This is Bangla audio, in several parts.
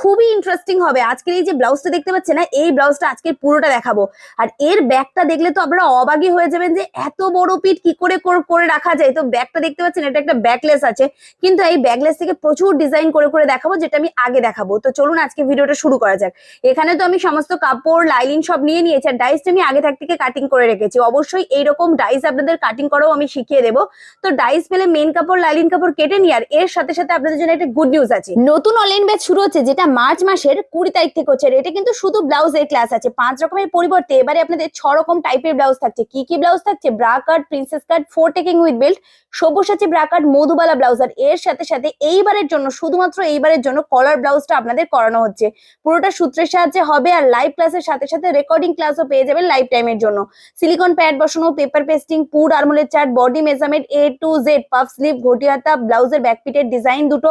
খুবই ইন্টারেস্টিং হবে। এই যে ব্লাউজটা দেখতে পাচ্ছেন না, এই পুরোটা দেখাবো। আর এর দেখলে তো হয়ে এত বড় পিঠ কি করে রাখা যায়। তো দেখতে পাচ্ছেন, এটা একটা ব্যাকলেস আছে। কিন্তু এই ব্যাকলেস থেকে প্রচুর ডিজাইন করে করে দেখাবো, যেটা আমি আগে দেখাবো। তো চলুন আজকে ভিডিওটা শুরু করা যাক। এখানে তো আমি সমস্ত কাপড় লাইলিন সব নিয়ে নিয়েছি। আর ডাইসটা আমি আগে থাক থেকে কাটিং করে রেখেছি। অবশ্যই এইরকম ডাইস আপনাদের কাটিং করাও আমি শিখিয়ে দেবো। তো ডাইস পেলে মেন কাপড় লাইলিন কাপড় কেটে নিয়ে আর এর সাথে সাথে আপনাদের জন্য একটা গুড নিউজ আছে। নতুন অনলাইন ব্যাচ শুরু হচ্ছে, যেটা মার্চ মাসের কুড়ি তারিখ থেকে হচ্ছে। এটা কিন্তু শুধু ব্লাউজের ক্লাস আছে। পাঁচ রকমের পরিবর্তে এবারে আপনাদের ছ রকম টাইপের ব্লাউজ থাকছে। কি কি ব্লাউজ থাকছে? Bra cut princess cut four tucking with belt সবুজ ব্রা কাট মধুবালা ব্লাউজ আর এর সাথে সাথে এইবারের জন্য, শুধুমাত্র এইবারের জন্য কলার ব্লাউজটা আপনাদের করানো হচ্ছে। পুরোটা সূত্রের সাহায্যে হবে আর লাইভ ক্লাসের সাথে সাথে রেকর্ডিং ক্লাসও পেয়ে যাবেন লাইফ টাইমের জন্য। সিলিকন প্যাড বসানো পেপার পেস্টিং পুড আরমোলের chart body measurement A to Z puff sleeve ঘটি হাতা ব্লাউজের ব্যাকপিটের ডিজাইন দুটো।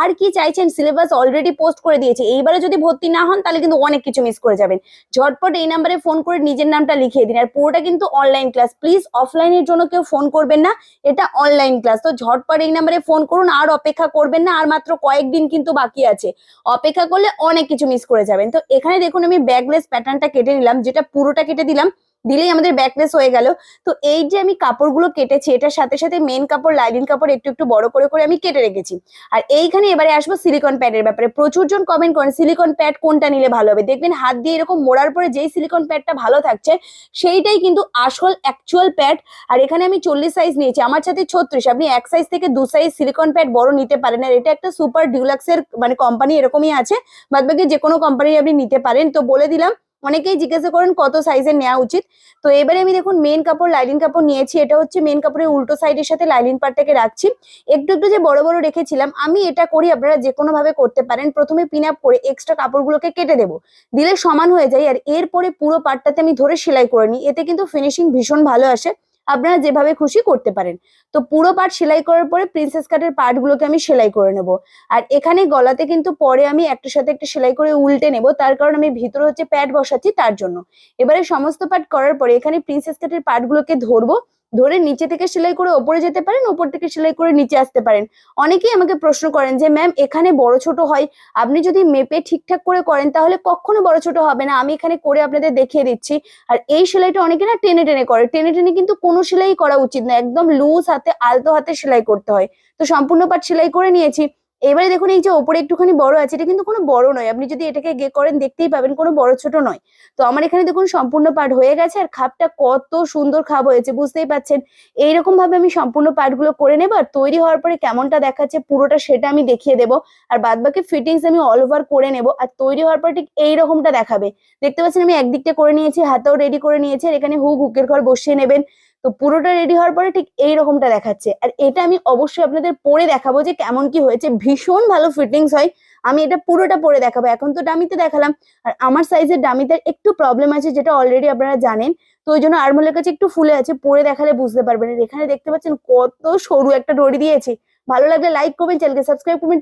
আর কি চাইছেন? সিলেবাস অলরেডি পোস্ট করে দিয়েছে। এইবারে যদি ভর্তি না হন, তাহলে কিন্তু অনেক কিছু মিস করে যাবেন। ঝটপট এই নাম্বারে ফোন করে নিজের নামটা লিখিয়ে দিন। আর পুরোটা কিন্তু অনলাইন ক্লাস প্লিজ অফলাইনের জন্য কেউ ফোন করবেন না। এটা অনলাইন ক্লাস তো ঝটপট এই নাম্বারে ফোন করুন। আর অপেক্ষা করবেন না। আর মাত্র কয়েকদিন কিন্তু বাকি আছে। অপেক্ষা করলে অনেক কিছু মিস করে যাবেন। তো এখানে দেখুন, আমি ব্যাকলেস প্যাটার্নটা কেটে নিলাম, যেটা পুরোটা কেটে দিলাম। দিলেই আমাদের ব্যাকলেস হয়ে গেল। তো এই যে আমি কাপড়গুলো কেটেছি, এটার সাথে সাথে মেন কাপড় লাইলিন কাপড় একটু একটু বড় করে করে আমি কেটে রেখেছি। আর এইখানে এবারে আসব সিলিকন প্যাডের ব্যাপারে। প্রচুর জন কমেন্ট করেন সিলিকন প্যাড কোনটা নিলে ভালো হবে? দেখবেন হাত দিয়ে এরকম মোড়ার পরে যেই সিলিকন প্যাডটা ভালো থাকছে, সেইটাই কিন্তু আসল অ্যাকচুয়াল প্যাড আর এখানে আমি চল্লিশ সাইজ নিয়েছি, আমার সাথে ছত্রিশ। আপনি এক সাইজ থেকে দু সাইজ সিলিকন প্যাড বড় নিতে পারেন। আর এটা একটা সুপার ডিউলাক্সের মানে কোম্পানি এরকমই আছে। বাদ বাকি যে কোনো কোম্পানি আপনি নিতে পারেন। তো বলে দিলাম অনেকেই জিজ্ঞাসা করেন কত সাইজের নেওয়া উচিত। তো এবারে আমি দেখুন মেন কাপড় লাইলিন কাপড় নিয়েছি। এটা হচ্ছে মেন কাপড়ের উল্টো সাইডের সাথে লাইলিন পার্টটাকে রাখছি। একটু একটু যে বড় বড় রেখেছিলাম, আমি এটা করি আপনারা যে কোনো ভাবে করতে পারেন। প্রথমে পিন আপ করে এক্সট্রা কাপড়গুলোকে কেটে দেবো। দিলে সমান হয়ে যায়। আর এরপরে পুরো পার্টটাতে আমি ধরে সেলাই করে নিই। এতে কিন্তু ফিনিশিং ভীষণ ভালো আসে। আপনারা যেভাবে খুশি করতে পারেন। তো পুরো পাট সেলাই করার পরে প্রিন্সেস কাটের পার্টগুলোকে আমি সেলাই করে নেব। আর এখানে গলাতে কিন্তু পরে আমি একটার সাথে একটা সেলাই করে উল্টে নেব, তার কারণ আমি ভিতরে হচ্ছে প্যাড বসাচ্ছি তার জন্য। এবারে সমস্ত পাট করার পরে এখানে প্রিন্সেস কাটের পার্টগুলোকে ধরবো ধরে নিচে থেকে সেলাই করে ওপরে যেতে পারেন ওপর থেকে সেলাই করে নিচে আসতে পারেন। অনেকেই আমাকে প্রশ্ন করেন যে, ম্যাম, এখানে বড় ছোট হয়। আপনি যদি মেপে ঠিকঠাক করে করেন, তাহলে কখনো বড় ছোট হবে না। আমি এখানে করে আপনাদের দেখিয়ে দিচ্ছি। আর এই সেলাইটা অনেকে না টেনে টেনে করে। টেনে টেনে কিন্তু কোনো সেলাই করা উচিত না। একদম লুজ হাতে, আলতো হাতে সেলাই করতে হয়। তো সম্পূর্ণ পাট সেলাই করে নিয়েছি। এবারে দেখুন, এই যে ওপরে একটুখানি বড় আছে, এটা কিন্তু কোনো বড় নয়। আপনি যদি এটাকে গে করেন, দেখতেই পাবেন কোনো বড় ছোট নয়। তো আমার এখানে দেখুন, সম্পূর্ণ পাট হয়ে গেছে, আর খাপটা কত সুন্দর খাপ হয়েছে, বুঝতেই পাচ্ছেন? এইরকম ভাবে আমি সম্পূর্ণ পার্টগুলো করে নেব, আর তৈরি হওয়ার পরে কেমনটা দেখাচ্ছে পুরোটা সেটা আমি দেখিয়ে দেবো, আর বাদ বাকি ফিটিংস আমি অল ওভার করে নেব, আর তৈরি হওয়ার পর ঠিক এইরকমটা দেখাবে। দেখতে পাচ্ছেন, আমি একদিকটা করে নিয়েছি, হাতেও রেডি করে নিয়েছি, আর এখানে হুক, হুকের ঘর বসিয়ে নেবেন। তো পুরোটা রেডি হওয়ার পরে ঠিক এইরকমটা দেখাচ্ছে। আর এটা আমি অবশ্যই আপনাদের পরে দেখাবো যে কেমন কি হয়েছে। ভীষণ ভালো ফিটিংস হয়। আমি এটা পুরোটা পরে দেখাবো। এখন তো ডামিতে দেখালাম। আর আমার সাইজের ডামিতে একটু প্রবলেম আছে যেটা অলরেডি আপনারা জানেন। তো ওই জন্য আরমোলের কাছে একটু ফুলে আছে। পরে দেখালে বুঝতে পারবেন। এখানে দেখতে পাচ্ছেন কত সরু একটা ডরি দিয়েছি। ভালো লাগলে লাইক করবেন চ্যানেলকে সাবস্ক্রাইব করবেন